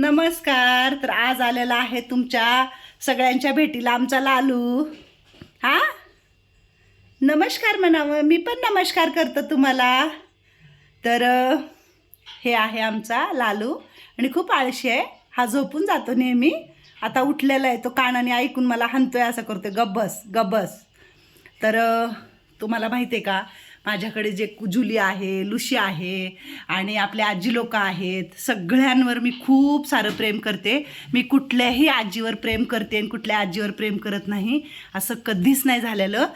नमस्कार. तर आज आलेला आहे तुमच्या सगळ्यांच्या भेटीला आमचा लालू. हा? नमस्कार म्हणावं. मी पण नमस्कार करतो तुम्हाला. तर हे आहे आमचा लालू. आणि खूप आळशी आहे. हा झोपून जातो नेहमी. आता उठलेला आहे तो कानाने ऐकून मला हनतोय असं करतोय. गब्बस गब्बस. तर तुम्हाला माहिती आहे का? माझ्याकडे जे कुजुली आहे लुशी आहे आणि आपले आजी लोक आहेत सगळ्यांवर मी खूप सारं प्रेम करते. मी कुठल्याही आजीवर प्रेम करते आणि कुठल्या आजीवर प्रेम करत नाही. असं कधीच नाही झालेलं.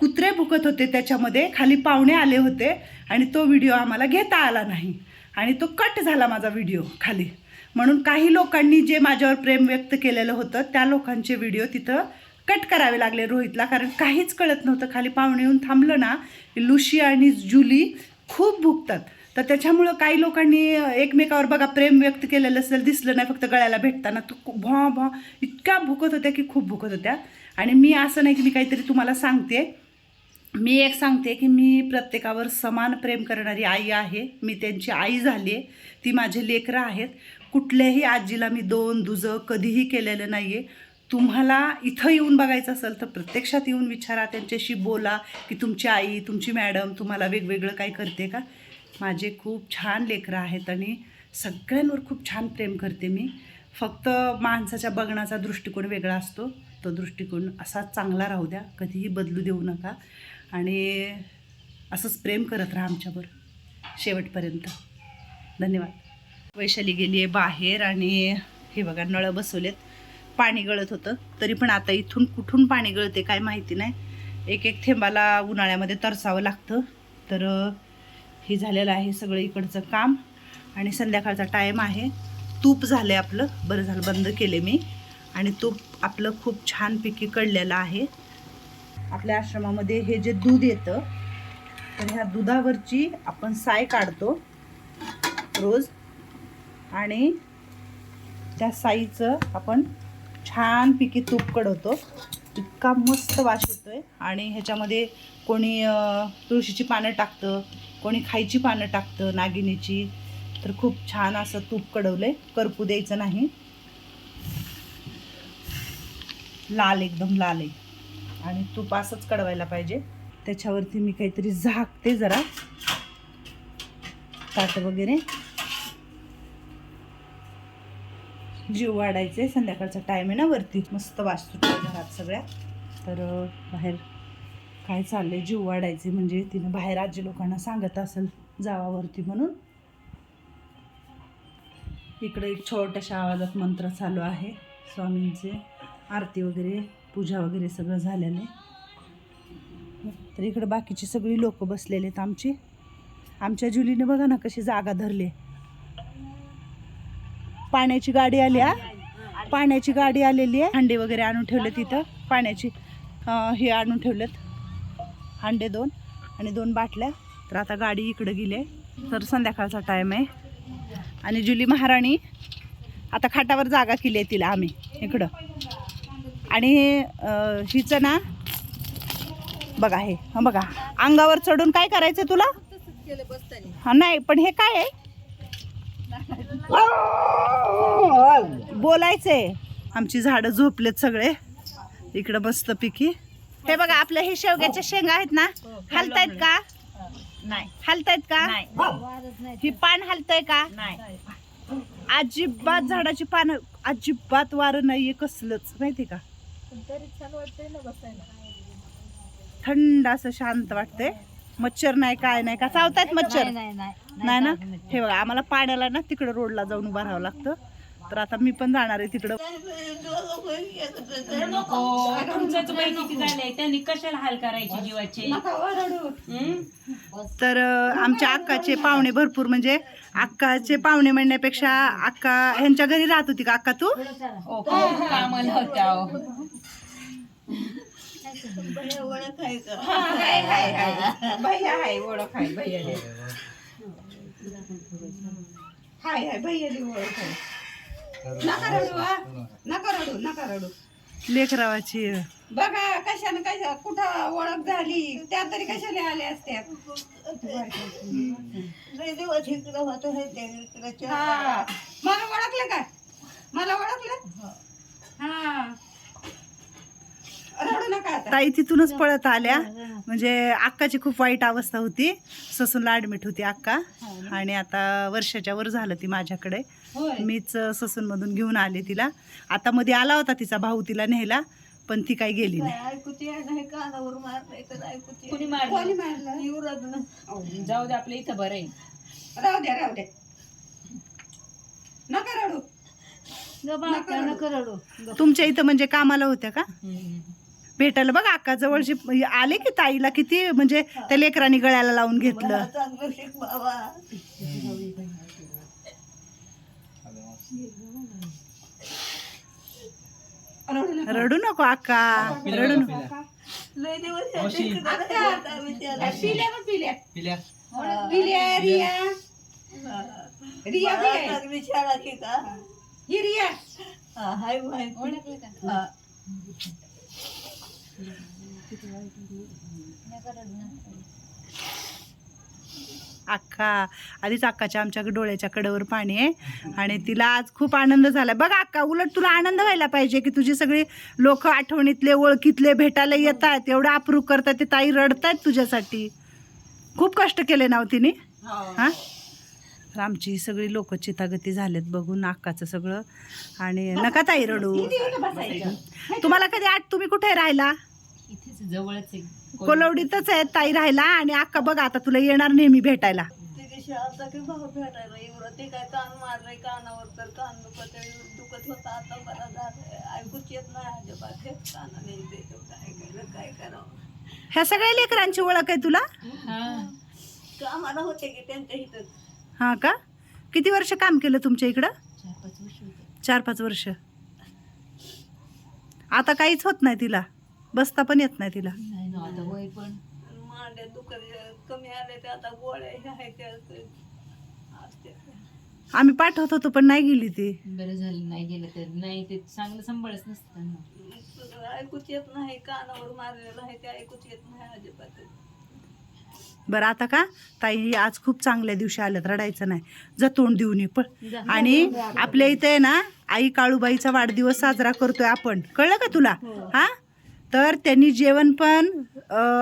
कुत्रे भुकत होते त्याच्यामध्ये खाली पाहुणे आले होते आणि तो व्हिडिओ आम्हाला घेता आला नाही. आणि तो कट झाला माझा व्हिडिओ खाली. म्हणून काही लोकांनी जे माझ्यावर प्रेम व्यक्त केलेलं होतं त्या लोकांचे व्हिडिओ तिथं कट करावे लागले रोहितला कारण काहीच कळत नव्हतं. खाली पाहुणे येऊन थांबलं ना लुशी आणि जुली खूप भुकतात. तर त्याच्यामुळं काही लोकांनी एकमेकावर बघा प्रेम व्यक्त केलेलं असेल दिसलं नाही फक्त गळ्याला भेटताना. तू भॉ भॉ इतक्या भुकत होत्या की खूप भुकत होत्या. आणि मी असं नाही की मी काहीतरी तुम्हाला सांगते मी एक सांगते की मी प्रत्येकावर समान प्रेम करणारी आई आहे. मी त्यांची आई झाली आहे. ती माझे लेकरं आहेत. कुठल्याही आजीला मी दोन दुजं कधीही केलेलं नाही आहे तुम्हाला इथं येऊन बघायचं असेल तर प्रत्यक्षात येऊन विचारा त्यांच्याशी बोला की तुमची आई तुमची मॅडम तुम्हाला वेगवेगळं काही करते का? माझे खूप छान लेकरं आहेत आणि सगळ्यांवर खूप छान प्रेम करते मी. फक्त माणसाच्या बघण्याचा दृष्टिकोन वेगळा असतो. तो दृष्टिकोन असाच चांगला राहू द्या. कधीही बदलू देऊ नका. आणि असंच प्रेम करत राहा आमच्यावर शेवटपर्यंत. धन्यवाद. वैशाली गेली आहे बाहेर आणि हे बघा नळं बसवलेत. पाणी गळत होतं. तरी पण आता इथून कुठून पाणी गळते काय माहिती नाही. एक एक थेंबाला उन्हाळ्यामध्ये तरसावं लागतं. तर हे झालेलं आहे सगळं इकडचं काम. आणि संध्याकाळचा टाईम आहे. तूप झालं आहे आपलं. बरं झालं बंद केले मी. आणि तूप आपलं खूप छानपैकी कळलेलं आहे. आपल्या आश्रमामध्ये हे जे दूध येतं तर ह्या दुधावरची आपण साय काढतो रोज. आणि त्या साईचं आपण छानपैकी तूप कडवतो. इतका मस्त वास आहे आणि ह्याच्यामध्ये कोणी तुळशीची पानं टाकतं कोणी खायची पानं टाकतं नागिनीची तर खूप छान असं तूप कडवलंय. करपू द्यायचं नाही. लाल एकदम लाल आहे. आणि तूप असंच कडवायला पाहिजे. त्याच्यावरती मी काहीतरी झाकते जरा. ताट वगैरे. जीव वाढायचे संध्याकाळचा टाईम आहे ना वरती. मस्त वास घरात सगळ्या. तर बाहेर काय चाललंय? जीव वाढायचे म्हणजे तिनं बाहेर आजी लोकांना सांगत असेल जावावरती म्हणून. इकडे एक छोट्याशा आवाजात मंत्र चालू आहे. स्वामींचे आरती वगैरे पूजा वगैरे सगळं झालेलं आहे. तर इकडे बाकीची सगळी लोक बसलेले आहेत आमची. आमच्या जुलीने बघा ना कशी जागा धरली पाण्याची गाडी आली हा? पाण्याची गाडी आलेली आहे. हांडे वगैरे आणून ठेवले तिथं. पाण्याची हे आणून ठेवलेत. हांडे दोन आणि दोन बाटल्या. तर आता गाडी इकडं गेली आहे. तर संध्याकाळचा टाईम आहे. आणि जुली महाराणी आता खाटावर जागा केली आहे तिला आम्ही इकडं. आणि हिचं ना बघा हे हं बघा. अंगावर चढून काय करायचं तुला? हा नाही पण हे काय आहे? बोलायचंय. आमची झाडं झोपलेत सगळे. इकडं मस्त पिकी. हे बघा आपल्या हे शेवग्याच्या शेंगा आहेत ना? हलतायत का? नाही. हलतायत का? ही पान हलतय का? नाही. अजिबात झाडाची पानं अजिबात वारं नाहीये कसलंच. माहिती का? थंड असं शांत वाटतंय. मच्छर नाही काय नाही का चावतायत मच्छर? नाही नाही नाही ना? हे बघा आम्हाला पाण्याला ना तिकडं रोडला जाऊन उभं राहावं लागतं. तर आता मी पण जाणार आहे तिकडं. तुमचंच वय किती झालंय? त्यांनी कशाला हाल करायचे जीवाचे? हं? तर अं, आमच्या अक्काचे पाहुणे भरपूर म्हणजे अक्काचे पाहुणे म्हणण्यापेक्षा अक्का ह्यांच्या घरी राहत होती का? अक्का तू? ओ, खूप कामाला होत्या हाय हाय भैया हाय हाय ओळख आहे लेकरावाची. बघा कशाने कशा कुठं ओळख झाली त्या तरी कशाने आले असत्या दिवस इकडं मला ओळखलं का? मला ओळखलं? हा. ताई तिथूनच पळत आल्या. म्हणजे अक्काची खूप वाईट अवस्था होती. ससूनला ऍडमिट होती अक्का. आणि आता वर्षाच्या वर झालं ती माझ्याकडे. मीच ससूनमधून घेऊन आले तिला. आता मध्ये आला होता तिचा भाऊ तिला नेला पण ती काही गेली नाही. कुणी मारलं? कोणी मारलं? जाऊ दे आपल्या इथं बरं राहू द्या राहू द्या नका रडू. नका रडू. तुमच्या इथं म्हणजे कामाला होत्या का? भेटायला बघ अक्का जवळची आले की ताईला किती म्हणजे त्या लेकरांनी गळ्याला लावून घेतलं. रडू नका. अक्का रडू नको. रिया. अक्का आधीच अक्काच्या आमच्या डोळ्याच्या कडेवर पाणी आहे. आणि तिला आज खूप आनंद झाला. बघ अक्का उलट तुला आनंद व्हायला पाहिजे की तुझी सगळी लोक आठवणीतले ओळखीतले भेटायला येत आहेत एवढं अप्रूप करतात ते ताई रडतायत तुझ्यासाठी. खूप कष्ट केले ना हो तिने? हां? तर आमची सगळी लोक चितागती झालेत बघून अक्काचं सगळं. आणि नका ताई रडू. तुम्हाला कधी आठ तुम्ही कुठे राहिला? जवळच आहे कोलवडीतच आहे ताई राहिला आणि अक्का बघ आता तुला येणार नेहमी भेटायला. ह्या सगळ्या लेकरांची ओळख आहे तुला? कामाला होते की त्यांच्या इथं? हा का? किती वर्ष काम केलं तुमच्या इकडं? चार पाच वर्ष होते. चार पाच वर्ष. आता काहीच होत नाही तिला. बसता पण येत नाही तिला. नाही ना आता वय पण. मांड्या दुखत कमी आले ते आता गोळ्या ह्या आहेत त्या असते. आम्ही पाठवत होतो पण नाही गेली ती. बरं झालं नाही गेलं तर. नाही ते चांगलं सांभाळच नसतं त्यांना ऐकूच येत नाही कानावर मारलेलं आहे ते ऐकूच येत नाही अजिबात. बरं आता का? ताई आज खूप चांगल्या दिवशी आल्यात रडायचं नाही. जा तोंड देऊन ये पण जा. आणि आपल्या इथे आहे ना आई काळूबाईचा वाढदिवस साजरा करतोय आपण. कळलं का तुला? हा? तर त्यांनी जेवण पण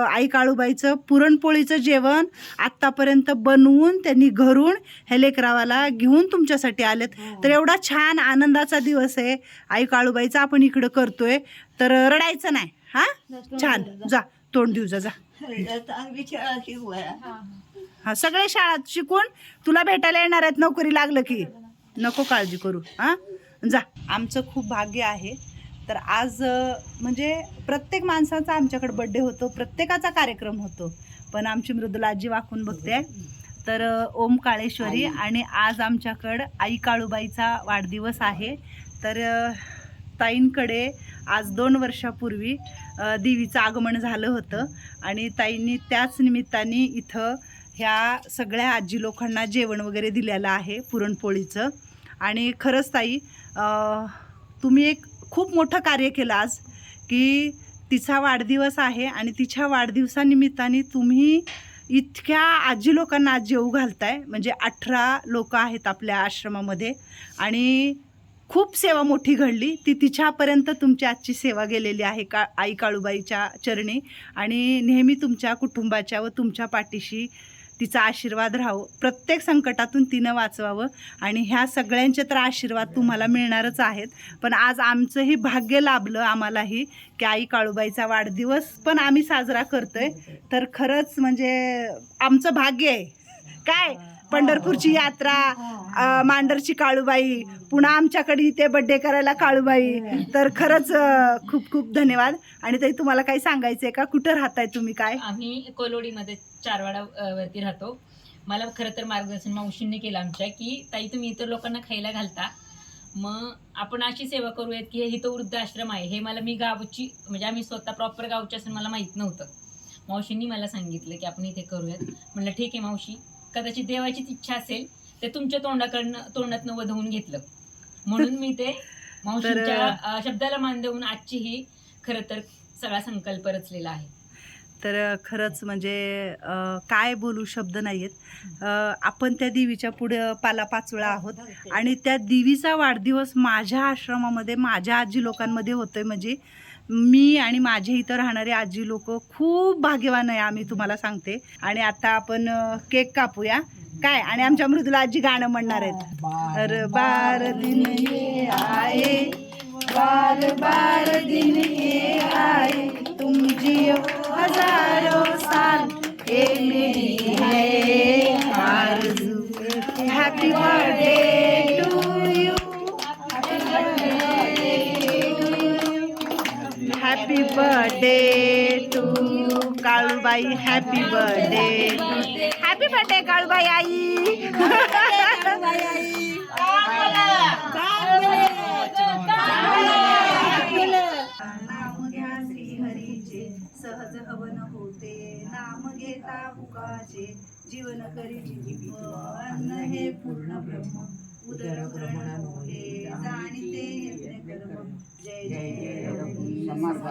आई काळूबाईचं पुरणपोळीचं जेवण आत्तापर्यंत बनवून त्यांनी घरून ह्या लेकरावाला घेऊन तुमच्यासाठी आलेत. तर एवढा छान आनंदाचा दिवस आहे. आई काळूबाईचा आपण इकडं करतोय. तर रडायचं नाही. हा? छान. जा तोंड देऊ जा हा सगळे शाळात शिकून तुला भेटायला येणार आहेत. नोकरी लागलं की. नको काळजी करू. हा? जा. आमचं खूप भाग्य आहे. तर आज म्हणजे प्रत्येक माणसाचा आमच्याकडे बड्डे होतो प्रत्येकाचा कार्यक्रम होतो. पण आमची मृदुला आजी वाकून बघते तर ओम काळेश्वरी आणि आज आमच्याकडं आई काळूबाईचा वाढदिवस आहे. तर ताईंकडे आज दोन वर्षापूर्वी देवीचं आगमन झालं होतं. आणि ताईंनी त्याच निमित्ताने इथं ह्या सगळ्या आजी लोकांना जेवण वगैरे दिलेलं आहे पुरणपोळीचं. आणि खरंच ताई तुम्ही एक खूप मोठं कार्य केलं आज की तिचा वाढदिवस आहे आणि तिच्या वाढदिवसानिमित्ताने तुम्ही इतक्या आजी लोकांना आज जेवू घालताय. म्हणजे अठरा लोक आहेत आपल्या आश्रमामध्ये आणि खूप सेवा मोठी घडली. ती तिच्यापर्यंत तुमची आजची सेवा गेलेली आहे का आई काळूबाईच्या चरणी. आणि नेहमी तुमच्या कुटुंबाच्या व तुमच्या पाठीशी तिचा आशीर्वाद राहावं. प्रत्येक संकटातून तिनं वाचवावं. आणि ह्या सगळ्यांचे तर आशीर्वाद तुम्हाला मिळणारच आहेत. पण आज आमचंही भाग्य लाभलं आम्हालाही की आई काळूबाईचा वाढदिवस पण आम्ही साजरा करतोय. तर खरंच म्हणजे आमचं भाग्य आहे. काय? पंढरपूरची यात्रा मांडरची काळूबाई पुन्हा आमच्याकडे इथे बड्डे करायला काळूबाई. तर खरंच खूप खूप धन्यवाद. आणि ताई तुम्हाला काही सांगायचं आहे का? कुठं राहताय तुम्ही काय? आम्ही कोलोडीमध्ये चारवाडा वरती राहतो. मला खरं तर मार्गदर्शन मावशींनी केलं आमच्या की ताई तुम्ही इतर लोकांना खायला घालता. मग आपण अशी सेवा करूयात की हे इथं वृद्धाश्रम आहे. हे मला मी गावची म्हणजे आम्ही स्वतः प्रॉपर गावची असं मला माहीत नव्हतं. मावशींनी मला सांगितलं की आपण इथे करूयात. म्हणलं ठीक आहे मावशी. कदाचित देवाचीच इच्छा असेल ते तुमच्या तोंडाकडनं तोंडातनं वधवून घेतलं. म्हणून मी ते मावशींच्या शब्दाला मान देऊन आजची ही खरं तर सगळा संकल्प रचलेला आहे. तर खरंच म्हणजे काय बोलू शब्द नाही आहेत आपण त्या देवीच्या पुढे पाला पाचोळा आहोत. आणि त्या देवीचा वाढदिवस माझ्या आश्रमामध्ये माझ्या आजी लोकांमध्ये होतोय म्हणजे मी आणि माझे इथं राहणारे आजी लोक खूप भाग्यवान आहे आम्ही तुम्हाला सांगते. आणि आता आपण केक कापूया. काय? आणि आमच्या मृदुला आजी गाणं म्हणणार आहेत. अर बार दिन ये आए बार बार दिन ये आए तुम जियो हजारो साल हे मेरी है। आरज़ू happy birthday happy birthday to Kalubai happy birthday happy birthday Kalubai आई नाम घ्या श्रीहरीचे सहज हवन होते नाम घेता जीवन करी अन्न हे पूर्ण ब्रह्म उदर भ्रमण मोहे जाणीते यज्ञ कर्म जय जय समर्थ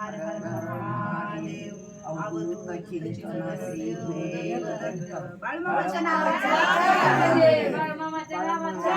हर हर महादेव बाळमामाच्या नावाचा